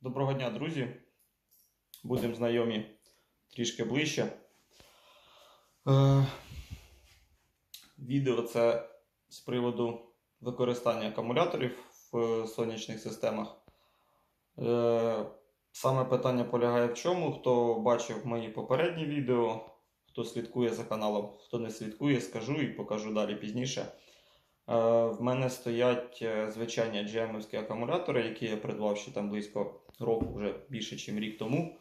Доброго дня, друзі. Будемо знайомі трішки ближче. Е, відео це з приводу використання акумуляторів в сонячних системах. Е, саме питання полягає в чому. Хто бачив мої попередні відео, хто слідкує за каналом, хто не слідкує, скажу і покажу далі пізніше. Е, В мене стоять е, звичайні GM-овські акумулятори, які я придбав ще там близько року, вже більше, ніж рік тому.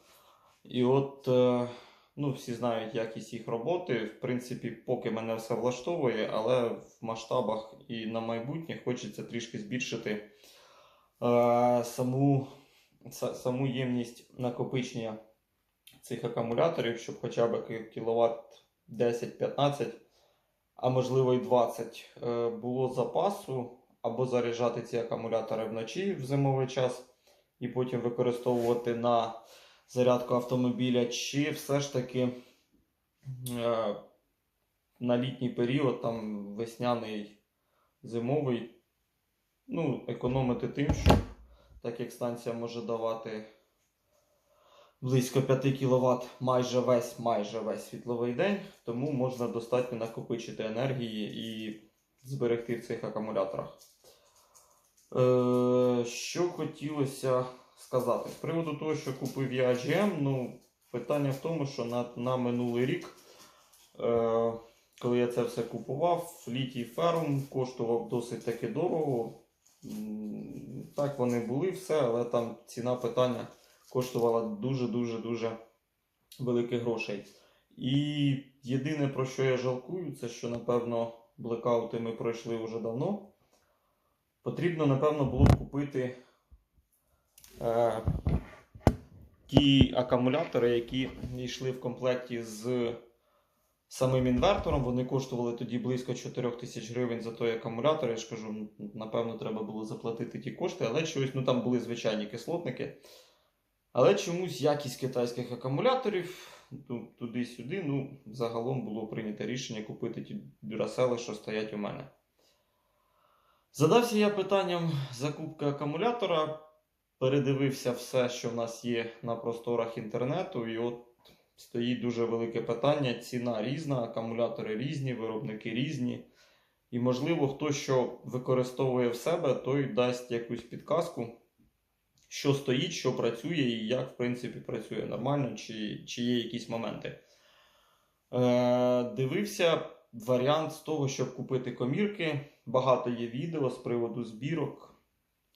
І от е, ну, всі знають якість їх роботи. В принципі, поки мене все влаштовує, але в масштабах і на майбутнє хочеться трішки збільшити е, саму, са- саму ємність накопичення цих акумуляторів, щоб хоча б кіловат 10-15 а можливо і 20, е, було запасу або заряджати ці акумулятори вночі в зимовий час і потім використовувати на зарядку автомобіля, чи все ж таки е, на літній період, там весняний, зимовий, ну, економити тим, що так як станція може давати близько 5 кВт майже весь, майже весь світловий день, тому можна достатньо накопичити енергії і зберегти в цих акумуляторах. Е, що хотілося сказати? З приводу того, що купив я AGM, ну, питання в тому, що на, на минулий рік, е, коли я це все купував, літій ферум коштував досить таки дорого. Так, вони були все, але там ціна питання коштувала дуже-дуже дуже великих грошей. І єдине, про що я жалкую, це що, напевно, блекаути ми пройшли вже давно. Потрібно, напевно, було б купити е, ті акумулятори, які йшли в комплекті з самим інвертором. Вони коштували тоді близько 4 тисяч гривень за той акумулятор. Я ж кажу, ну, напевно, треба було заплатити ті кошти, але чогось, ну там були звичайні кислотники. Але чомусь якість китайських акумуляторів туди-сюди, ну, загалом було прийнято рішення купити ті дюрасели, що стоять у мене. Задався я питанням закупки акумулятора, передивився все, що в нас є на просторах інтернету, і от стоїть дуже велике питання. Ціна різна, акумулятори різні, виробники різні. І, можливо, хто що використовує в себе, той дасть якусь підказку що стоїть, що працює і як, в принципі, працює нормально, чи, чи є якісь моменти. Е, дивився варіант з того, щоб купити комірки. Багато є відео з приводу збірок.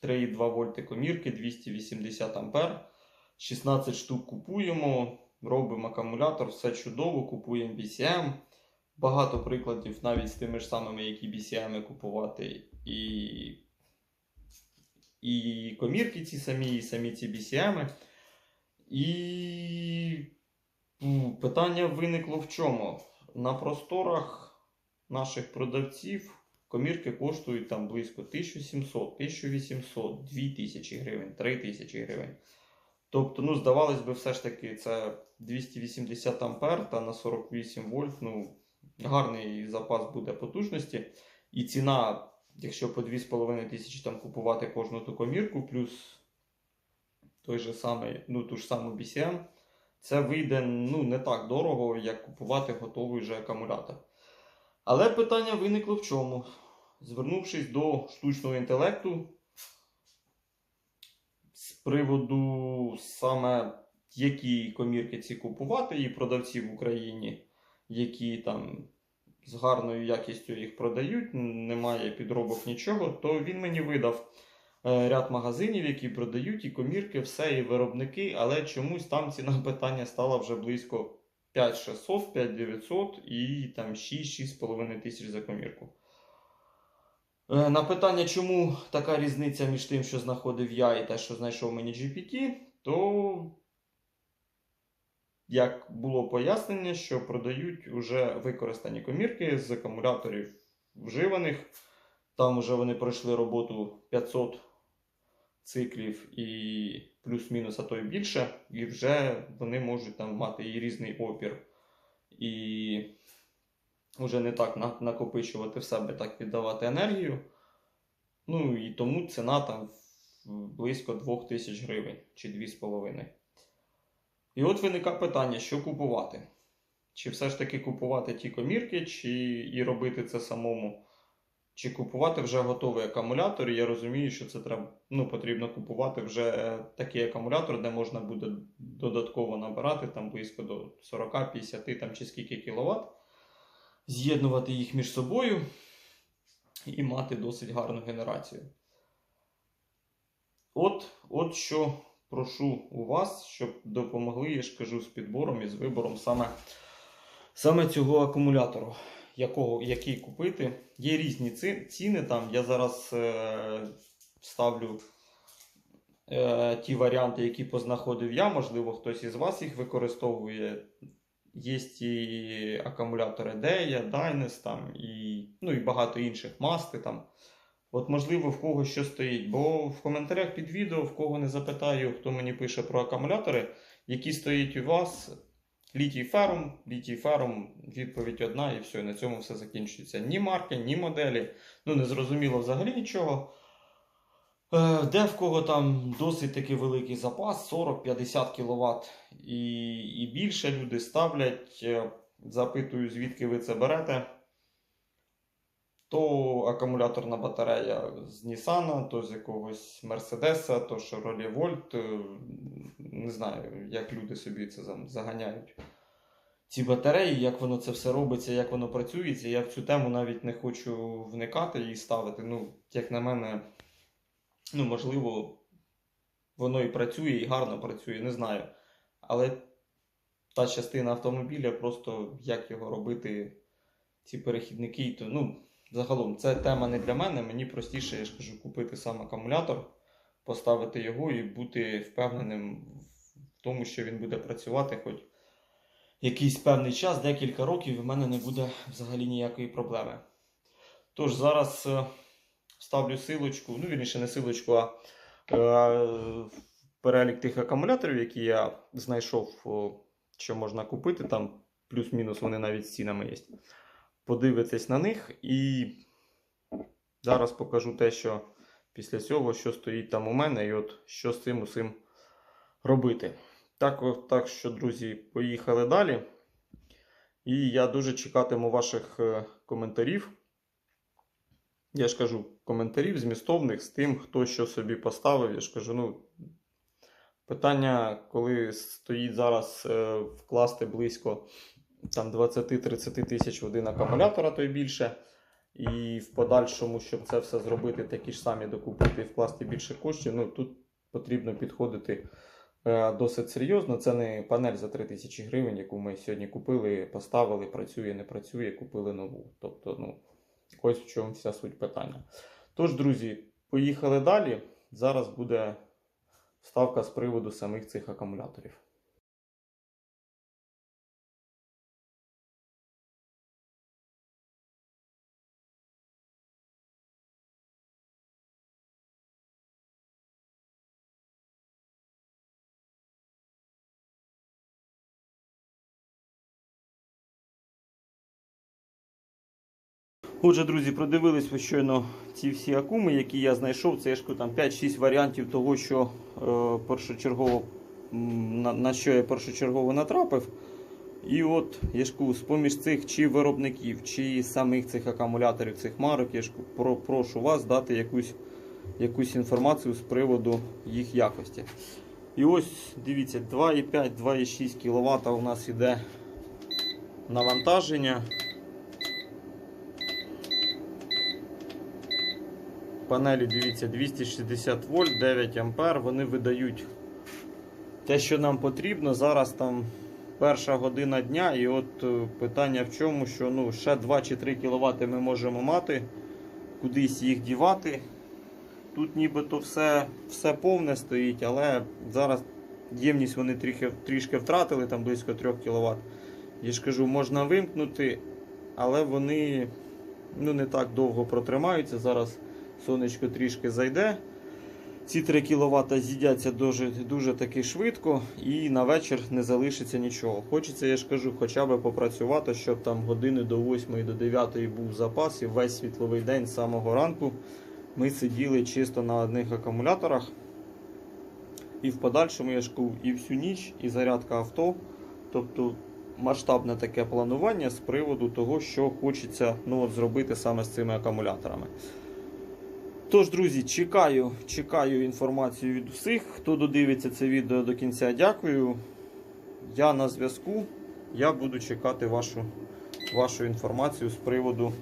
3,2 вольти комірки, 280 ампер. 16 штук купуємо, робимо акумулятор, все чудово, купуємо BCM. Багато прикладів навіть з тими ж самими, які BCM купувати. І і комірки ці самі, і самі ці BCM. І питання виникло в чому? На просторах наших продавців комірки коштують там близько 1700, 1800, 2000 гривень, 3000 гривень. Тобто, ну, здавалось би, все ж таки, це 280 ампер та на 48 вольт. Ну, гарний запас буде потужності. І ціна якщо по 2,5 тисячі там купувати кожну ту комірку, плюс той же самий, ну, ту ж саму BCM, це вийде ну, не так дорого, як купувати готовий вже акумулятор. Але питання виникло в чому? Звернувшись до штучного інтелекту, з приводу саме які комірки ці купувати, і продавці в Україні, які там з гарною якістю їх продають, немає підробок нічого, то він мені видав е, ряд магазинів, які продають і комірки, все, і виробники, але чомусь там ціна питання стала вже близько 5600, 5900 і там 6-6,5 тисяч за комірку. Е, На питання, чому така різниця між тим, що знаходив я, і те, що знайшов мені GPT, то як було пояснення, що продають вже використані комірки з акумуляторів вживаних. Там вже вони пройшли роботу 500 циклів і плюс-мінус, а то й більше, і вже вони можуть там мати і різний опір. І вже не так накопичувати в себе, так віддавати енергію. Ну і тому ціна там близько 2000 гривень чи 2,5. І от виникає питання, що купувати? Чи все ж таки купувати ті комірки, чи і робити це самому, чи купувати вже готовий акумулятор. І я розумію, що це треба, ну, потрібно купувати вже такий акумулятор, де можна буде додатково набирати там близько до 40-50 там, чи скільки кВт, з'єднувати їх між собою і мати досить гарну генерацію. От, от що прошу у вас, щоб допомогли, я ж кажу, з підбором і з вибором саме, саме цього акумулятору, якого, який купити. Є різні ці- ціни там. Я зараз е, ставлю е, ті варіанти, які познаходив я. Можливо, хтось із вас їх використовує. Є і акумулятори Deya, Dynes там, і, ну, і багато інших масти там. От, можливо, в кого що стоїть. Бо в коментарях під відео, в кого не запитаю, хто мені пише про акумулятори, які стоять у вас. Літій ферум, літій ферум, відповідь одна, і все, і на цьому все закінчується. Ні марки, ні моделі. Ну, не зрозуміло взагалі нічого. Е, Де в кого там досить такий великий запас, 40-50 кВт і, і більше люди ставлять. Е, Запитую, звідки ви це берете. То акумуляторна батарея з Nissan, то з якогось Mercedes, то Chevrolet Volt. Е, Не знаю, як люди собі це заганяють. Ці батареї, як воно це все робиться, як воно працюється. Я в цю тему навіть не хочу вникати і ставити. Ну, як на мене, ну, можливо, воно і працює, і гарно працює, не знаю. Але та частина автомобіля, просто як його робити, ці перехідники, то ну, загалом це тема не для мене. Мені простіше, я ж кажу, купити сам акумулятор, поставити його і бути впевненим в тому, що він буде працювати хоч якийсь певний час, декілька років, і в мене не буде взагалі ніякої проблеми. Тож зараз е, ставлю силочку, ну вірніше не силочку, а е, перелік тих акумуляторів, які я знайшов, що можна купити. Там плюс-мінус вони навіть з цінами є. Подивитись на них і зараз покажу те, що після цього, що стоїть там у мене, і от що з цим усім робити. Так, так що, друзі, поїхали далі. І я дуже чекатиму ваших е, коментарів. Я ж кажу, коментарів змістовних з тим, хто що собі поставив. Я ж кажу, ну, питання, коли стоїть зараз е, вкласти близько там 20-30 тисяч один акумулятор, а то й більше. І в подальшому, щоб це все зробити, такі ж самі докупити і вкласти більше коштів, ну тут потрібно підходити е, досить серйозно. Це не панель за 3 тисячі гривень, яку ми сьогодні купили, поставили, працює, не працює, купили нову. Тобто, ну, ось в чому вся суть питання. Тож, друзі, поїхали далі. Зараз буде вставка з приводу самих цих акумуляторів. Отже, друзі, продивились ви щойно ці всі акуми, які я знайшов. Це я ж там 5-6 варіантів того, що е, першочергово, на, на що я першочергово натрапив. І от я ж кажу, з-поміж цих чи виробників, чи самих цих акумуляторів, цих марок, я ж про, прошу вас дати якусь, якусь інформацію з приводу їх якості. І ось дивіться, 2,5-2,6 кВт у нас іде навантаження. Панелі, дивіться, 260 вольт, 9 ампер. Вони видають те, що нам потрібно. Зараз там перша година дня, і от е, питання в чому, що ну, ще 2 чи 3 кВт ми можемо мати, кудись їх дівати. Тут нібито все, все повне стоїть, але зараз ємність вони трішки, трішки втратили, там близько 3 кВт. Я ж кажу, можна вимкнути, але вони ну, не так довго протримаються. Зараз сонечко трішки зайде. Ці 3 кВт з'їдяться дуже, дуже таки швидко і на вечір не залишиться нічого. Хочеться, я ж кажу, хоча б попрацювати, щоб там години до 8 до 9 був запас і весь світловий день з самого ранку ми сиділи чисто на одних акумуляторах. І в подальшому я ж і всю ніч, і зарядка авто. Тобто масштабне таке планування з приводу того, що хочеться ну, от, зробити саме з цими акумуляторами. Тож, друзі, чекаю, чекаю інформацію від усіх. Хто додивиться це відео до кінця, дякую. Я на зв'язку. Я буду чекати вашу, вашу інформацію з приводу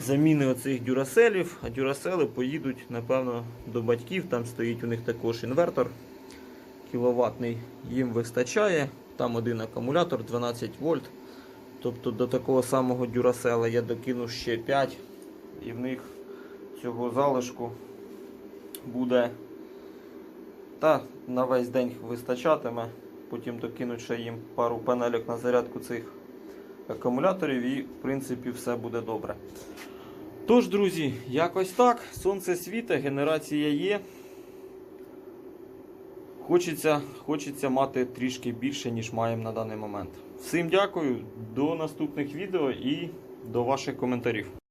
заміни оцих дюраселів. А дюрасели поїдуть, напевно, до батьків. Там стоїть у них також інвертор кіловатний. Їм вистачає. Там один акумулятор 12 вольт. Тобто до такого самого дюрасела я докину ще 5 і в них цього залишку буде та на весь день вистачатиме. Потім докинуть ще їм пару панелек на зарядку цих акумуляторів і в принципі все буде добре. Тож, друзі, якось так. Сонце світе, генерація є. Хочеться, хочеться мати трішки більше, ніж маємо на даний момент. Всім дякую, до наступних відео і до ваших коментарів.